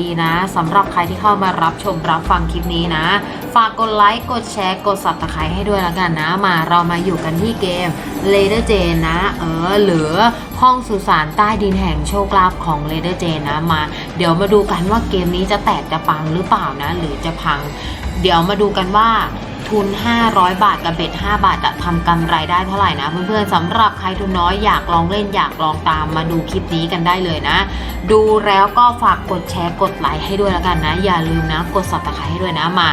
ดีนะสำหรับใครที่เข้ามารับชมรับฟังคลิปนี้นะ ฝากกดไลค์กดแชร์กดสับตะไคร้ให้ด้วยแล้วกันนะ มาเรามาอยู่กันที่เกม l a d e r j a n นะ เออหรือห้องสุสานใต้ดินแห่งโชคลาภของ l a d e r j a n นะมา เดี๋ยวมาดูกันว่าเกมนี้จะแตกจะปังหรือเปล่านะ หรือจะพัง เดี๋ยวมาดูกันว่า ทุน 500 บาทกับเบ็ด5บาทจะทำกำไรได้เท่าไหร่นะเพื่อนๆสำหรับใครทุนน้อยอยากลองเล่นอยากลองตามมาดูคลิปนี้กันได้เลยนะ ดูแล้วก็ฝากกดแชร์กดไลค์ให้ด้วยแล้วกันนะ อย่าลืมนะกด subscribe ให้ด้วยนะมา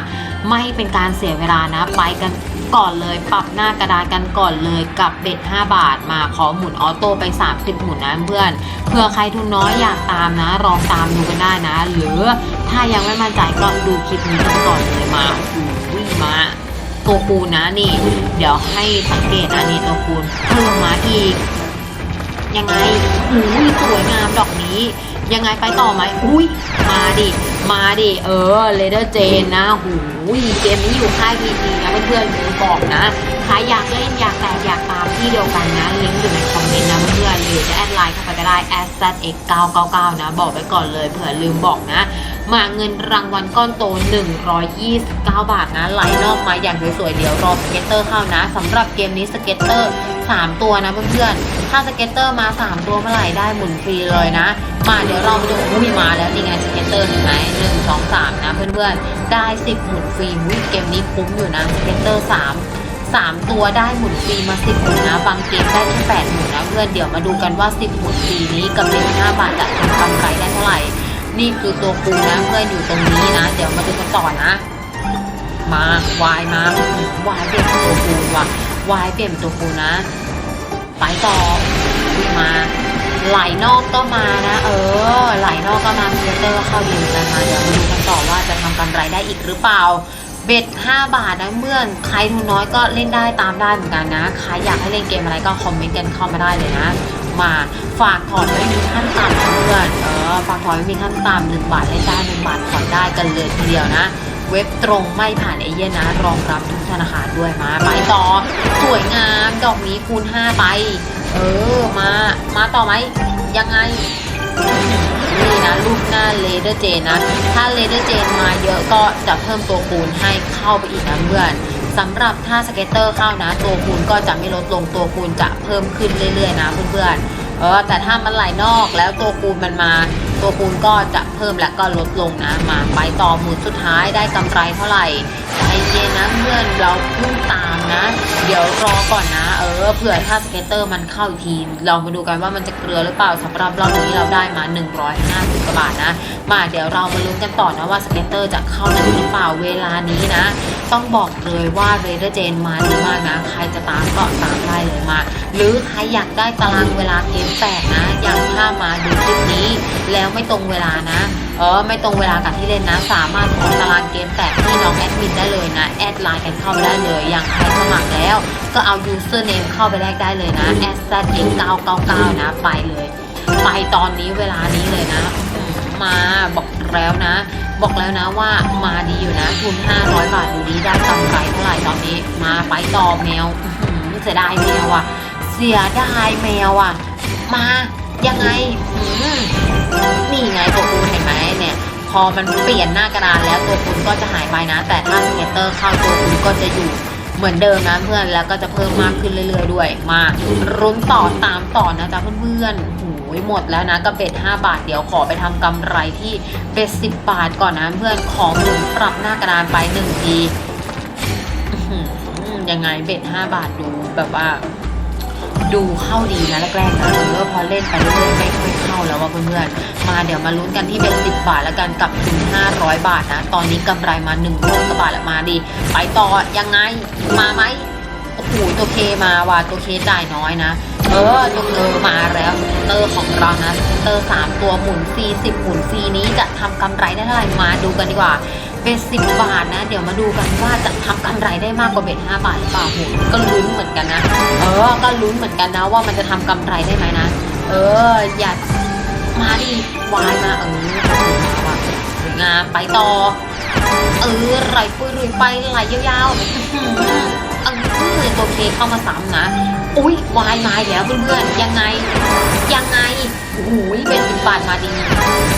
ไม่เป็นการเสียเวลานะ ไปกันก่อนเลยปรับหน้ากระดานกันก่อนเลยกับเบ็ด5บาทมาขอหมุนออโต้ไป 30 หมุนนะเพื่อนเพื่อใครทุนน้อยอยากตามนะลองตามดูกันได้นะ หรือถ้ายังไม่มั่นใจก็ดูคลิปนี้กันก่อนเลยมาอุ้ยมา ตัวคูณนะนี่ เดี๋ยวให้สังเกตนะนี่ตัวคูณเพิ่มมาอีก ยังไงอุ้ยสวยงามดอกนี้ ยังไงไปต่อไหมอุ้ยมาดิ มาดิ เออเลเดอร์เจนนะหูยเกมนี้อยู่ค่ายพีพีนะเพื่อนๆลืมบอกนะใครอยากเล่นอยากแต่อยากตามที่เดียวกันนะลิงก์อยู่ในคอมเมนต์นะเพื่อนๆหรือจะแอดไลน์เข้าไปก็ได้ s x 9 9 9นะบอกไว้ก่อนเลยเผื่อลืมบอกนะ มาเงินรางวัลก้อนโต 129 บาทนะไหลนอกมาอย่างสวยๆเดี๋ยวรอสเก็ตเตอร์เข้านะสำหรับเกมนี้สเก็ตเตอร์ 3 ตัวนะเพื่อนๆ ถ้าสเก็ตเตอร์มา 3 ตัวเมื่อไหร่ได้หมุนฟรีเลยนะ มาเดี๋ยวเรามาดูอุ้ยมาแล้วนี่ไงสเก็ตเตอร์เห็นไหมหนึ่งสองสามนะเพื่อนๆ ได้ 10 หมุนฟรีอุ้ยเกมนี้คุ้มอยู่นะสเก็ตเตอร์3 3 ตัวได้หมุนฟรีมา 10 หมุนนะ บางเกมได้แค่8หมุนนะเพื่อนเดี๋ยวมาดูกันว่า 10 หมุนฟรีนี้กับเป็น5บาทจะทำกำไรได้เท่าไหร่ นี่คือตัวคูนะเพื่อนอยู่ตรงนี้นะ เดี๋ยวมาดูกันต่อนะ มาวายมาวายเปลี่ยนเป็นตัวคูว่ะวายเปลี่ยนเป็นตัวคูนะ ไปต่อมาไหลนอกก็มานะ เออ ไหลนอกก็มาเทเตอร์เข้าดีเหมือนกันนะเดี๋ยวมาดูกันต่อว่าจะทำกำไรได้อีกหรือเปล่าเบ็ด5 บาทนะเมื่อนใครทุนน้อยก็เล่นได้ตามได้เหมือนกันนะ ใครอยากให้เล่นเกมอะไรก็คอมเมนต์กันเข้ามาได้เลยนะ มาฝากถอนไม่มีขั้นต่ำเพื่อนเออฝากถอนไม่มีขั้นต่ำหนึ่งบาทเล่นได้หนึ่งบาทถอนได้กันเลยทีเดียวนะเว็บตรงไม่ผ่านเอเย่นนะ รองรับทุกธนาคารด้วยมาไปต่อ สวยงามดอกนี้คูณ 5 ไป เออ มา มาต่อไหม ยังไง นี่นะรูปหน้าเลเดอร์เจนนะ ถ้าเลเดอร์เจนมาเยอะก็จะเพิ่มตัวคูณให้เข้าไปอีกนะเพื่อน สำหรับถ้าสเก็ตเตอร์เข้านะตัวคูณก็จะไม่ลดลงตัวคูณจะเพิ่มขึ้นเรื่อยๆนะเพื่อนๆเออแต่ถ้ามันไหลนอกแล้วตัวคูณมันมา ตัวคูณก็จะเพิ่มและก็ลดลงนะมาไปต่อหมุนสุดท้ายได้กำไรเท่าไหร่ใจเย็นนะเพื่อนเราพิ่งตามนะ เดี๋ยวรอก่อนนะ เออเผื่อถ้าสเก็ตเตอร์มันเข้าอีกทีเรามาดูกันว่ามันจะเกลือหรือเปล่าสำหรับรอบนี้เราได้มา 150กว่าบาทนะ มาเดี๋ยวเรามาลุ้นกันต่อนะว่าสเก็ตเตอร์จะเข้าจริงหรือเปล่าเวลานี้นะ ต้องบอกเลยว่าเรเดอร์เจนมาดีมากนะ ใครจะตามก็ตามได้เลยมา หรือใครอยากได้ตารางเวลาเกมแตกนะ อย่างถ้ามาดูคลิปนี้ แล้วไม่ตรงเวลานะเออไม่ตรงเวลากับที่เล่นนะ สามารถขอตารางเกมแตกที่น้องแอดมินได้เลยนะ แอดไลน์กันเข้าไปได้เลย อย่างใครสมัครแล้ว ก็เอา username เข้าไปแลกได้เลยนะ s z x 999นะ ไปเลย ไปตอนนี้เวลานี้เลยนะ มมาบอกแล้วนะ บอกแล้วนะว่ามาดีอยู่นะ ทุน 500 บาทดูดีได้กำไรเท่าไหร่ตอนนี้ มาไปต่อแมวเสียดายแมวอะ เสียดายแมวอะ มายังไงนี่ไงตัวคูณเห็นไหมเนี่ย พอมันเปลี่ยนหน้ากระดานแล้วตัวคูณก็จะหายไปนะ แต่ถ้าสเก็ตเตอร์เข้าตัวคูณก็จะอยู่เหมือนเดิมนะเพื่อนแล้วก็จะเพิ่มมากขึ้นเรื่อยๆด้วย มารุ้นต่อตามต่อนะจ๊ะเพื่อนๆโอ้ยหมดแล้วนะกับเบ็ด5 บาท เดี๋ยวขอไปทำกำไรที่เบ็ด10 บาทก่อนนะเพื่อนของหมุนปรับหน้ากระดานไปหนึ่งทียังไงเบ็ด5บาทดูแบบว่า ดูเข้าดีนะแรกๆนะเออพอเล่นไปเรื่อยๆไม่ค่อยเข้าแล้วว่าเพื่อนๆมาเดี๋ยวมาลุ้นกันที่เป็น10 บาทแล้วกันกับถึง500 บาทนะ ตอนนี้กำไรมา1นึ่งร้อยกว่าบาทแล้วมาดี ไปต่อยังไงมาไหมโอ้โหตัวเคมาว่ะตัวเคจ่ายน้อยนะ เออตัวเออมาแล้วสเตเตอร์ของเรานะสเตเตอร์3ตัวหมุนฟรี10หมุนฟรีนี้จะทำกำไรได้เท่าไหร่มาดูกันดีกว่าเบ็ดสิบบาทนะ เดี๋ยวมาดูกันว่าจะทำกำไรได้มากกว่าเบ็ดห้าบาทหรือเปล่าโหก็ลุ้นเหมือนกันนะ เออ ก็ลุ้นเหมือนกันนะว่ามันจะทำกำไรได้ไหมนะ เออ อย่ามาดิวายมาเออสวยงามไปต่อ เออไหลปุยรุยไปไหลยาวๆ อื้อหือเอออตัวเคเข้ามาซ้ำนะ อุ้ยวายมาแล้วเพื่อนๆยังไง ยังไงโอ้โหเป็นสิบบาทมาดี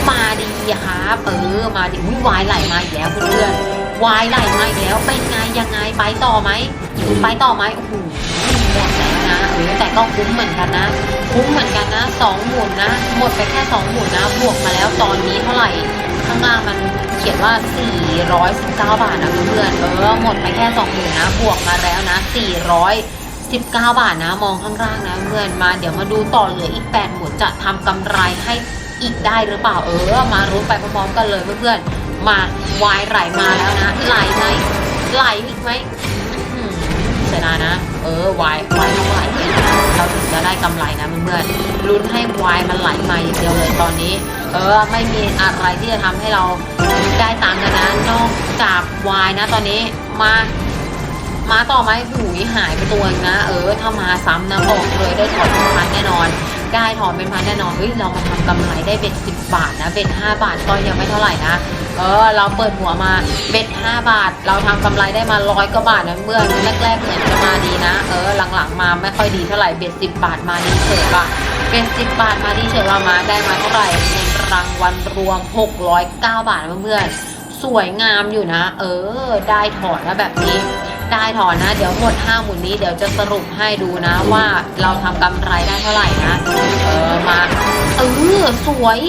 มาดีอะครับเออมาดีอุ้ยวายไหลมาอีกแล้วเพื่อนๆวายไหลมาอีกแล้วเป็นไงยังไงไปต่อไหมไปต่อไหมโอ้โหหมดแล้วนะเออแต่ก็คุ้มเหมือนกันนะ คุ้มเหมือนกันนะสองหมุนนะ หมดไปแค่สองหมุนนะ บวกมาแล้วตอนนี้เท่าไหร่ ข้างล่างมันเขียนว่า 419 บาทนะเพื่อนๆเออหมดไปแค่2หมื่นนะ บวกมาแล้วนะ 419 บาทนะ มองข้างล่างนะเพื่อนมา เดี๋ยวมาดูต่อเหลืออีก8หมุนจะทำกำไรให้อีกได้หรือเปล่า เออ มารู้ไปพร้อมๆกันเลยเพื่อนๆ มาวายไหลมาแล้วนะ ไหลไหมไหลอีกไหม หือเสียดานะ เออวายวายต้งหลเลยเราถึงจะได้กำไรนะเพื่อนๆลุ้นให้วายมันไหลมาอย่างเดียวเลยตอนนี้ เออไม่มีอะไรที่จะทำให้เราได้ตังค์กันนะนอกจากวายนะ ตอนนี้มามาต่อไหมหูยหายไปตัวงนะ เออถ้ามาซ้ำนะบอกเลยได้ถอนเป็นพันแน่นอน ได้ถอนเป็นพันแน่นอนเฮ้ยเรามาทำกำไรได้เป็นสิบบาทนะเป็นห้าบาทก็ยังไม่เท่าไหร่นะ เออเราเปิดหัวมาเบ็ดห้าบาท เราทำกำไรได้มาร้อยกว่าบาทนะเมื่อแรกๆเหมือนจะมาดีนะ เออหลังๆมาไม่ค่อยดีเท่าไหร่เบ็ดสิบบาทมาดีเฉยว่ะเบ็ดสิบบาทมาดีเฉยว่ามาได้มาเท่าไหร่เงินรางวัลรวมหกร้อยเก้าบาทเพื่อนสวยงามอยู่นะ เออ ได้ถอนนะแบบนี้ได้ถอนนะ เดี๋ยวหมดห้าหมุนนี้เดี๋ยวจะสรุปให้ดูนะว่าเราทำกำไรได้เท่าไหร่นะ เออมาเออสวย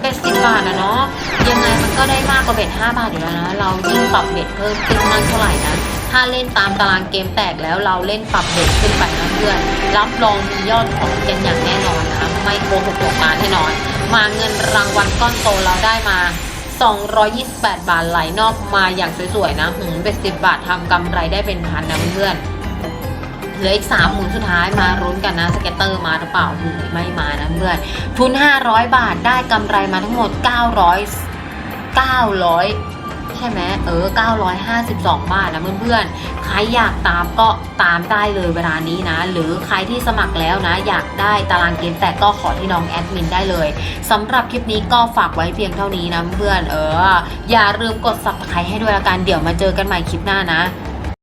เบ็ดสิบบาทนะเนาะยังไงมันก็ได้มากกว่าเบ็ดห้าบาทอยู่แล้วนะ เรายิ่งปรับเบ็ดเพิ่มขึ้นมากเท่าไหร่นะถ้าเล่นตามตารางเกมแตกแล้วเราเล่นปรับเบ็ดขึ้นไปนะเพื่อน รับรองมียอดของกันอย่างแน่นอนนะไม่โกหกหลอกมาแน่นอน มาเงินรางวัลก้อนโตเราได้มา 228 บาทไหลนอกมาอย่างสวยๆนะหืมเป็นสิบบาททำกำไรได้เป็นพันนะเพื่อน เหลืออีกสามหมุนสุดท้ายมารุ้นกันนะสเก็ตเตอร์มาหรือเปล่าหืมไม่มานะเพื่อนทุน 500 บาทได้กำไรมาทั้งหมด 900 900ใช่ไหมเออ 952 บาทนะเพื่อนๆ ใครอยากตามก็ตามได้เลยเวลานี้นะ หรือใครที่สมัครแล้วนะ อยากได้ตารางเกมแต่ก็ขอที่น้องแอดมินได้เลยสำหรับคลิปนี้ก็ฝากไว้เพียงเท่านี้นะเพื่อนเออ อย่าลืมกด subscribe ให้ด้วยละกัน เดี๋ยวมาเจอกันใหม่คลิปหน้านะ